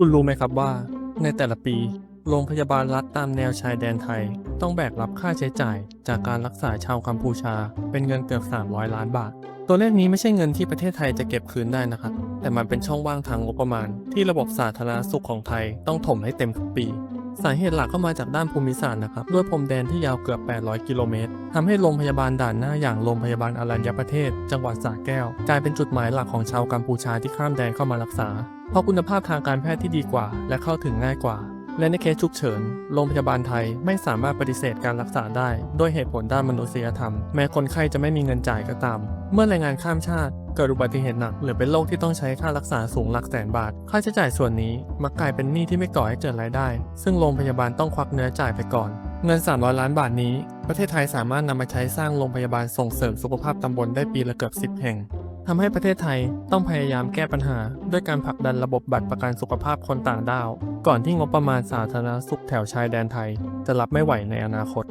คุณรู้ไหมครับว่า ในแต่ละปี โรงพยาบาลรัฐตามแนวชายแดนไทย ต้องแบกรับค่าใช้จ่าย จากการรักษาชาวกัมพูชา เป็นเงินเกือบ 300 ล้านบาท ตัวเลขนี้ไม่ใช่เงินที่ประเทศไทยจะเก็บคืนได้นะครับ แต่มันเป็นช่องว่างทางงบประมาณ ที่ระบบสาธารณสุขของไทยต้องถมให้เต็มทุกปี สาเหตุหลักก็มาจากด้านภูมิศาสตร์นะครับ ด้วยพรมแดนที่ยาวเกือบ 800 กิโลเมตรทำให้โรงพยาบาลด่านหน้าอย่างโรงพยาบาลอรัญญประเทศ จังหวัดสระแก้ว กลายเป็นจุดหมายหลักของชาวกัมพูชาที่ข้ามแดนเข้ามารักษา เพราะคุณภาพทางการแพทย์ที่ดีกว่า และเข้าถึงง่ายกว่า และในเคสฉุกเฉิน โรงพยาบาลไทยไม่สามารถปฏิเสธการรักษาได้ ด้วยเหตุผลด้านมนุษยธรรม แม้คนไข้จะไม่มีเงินจ่ายก็ตาม เมื่อแรงงานข้ามชาติเกิดอุบัติเหตุหนักหรือเป็นโรคที่ต้องใช้ค่ารักษาสูงหลักแสนบาท ค่าใช้จ่ายส่วนนี้มักกลายเป็นหนี้ที่ไม่ก่อให้เกิดรายได้ ซึ่งโรงพยาบาลต้องควักเนื้อจ่ายไปก่อน เงิน 300 ล้านบาทนี้ ประเทศไทยสามารถนำมาใช้สร้างโรงพยาบาลส่งเสริมสุขภาพตำบลได้ปีละเกือบ10 แห่ง ทำให้ประเทศไทยต้องพยายามแก้ปัญหา ด้วยการผลักดันระบบบัตรประกันสุขภาพคนต่างด้าว ก่อนที่งบประมาณสาธารณสุขแถวชายแดนไทย จะรับไม่ไหวในอนาคต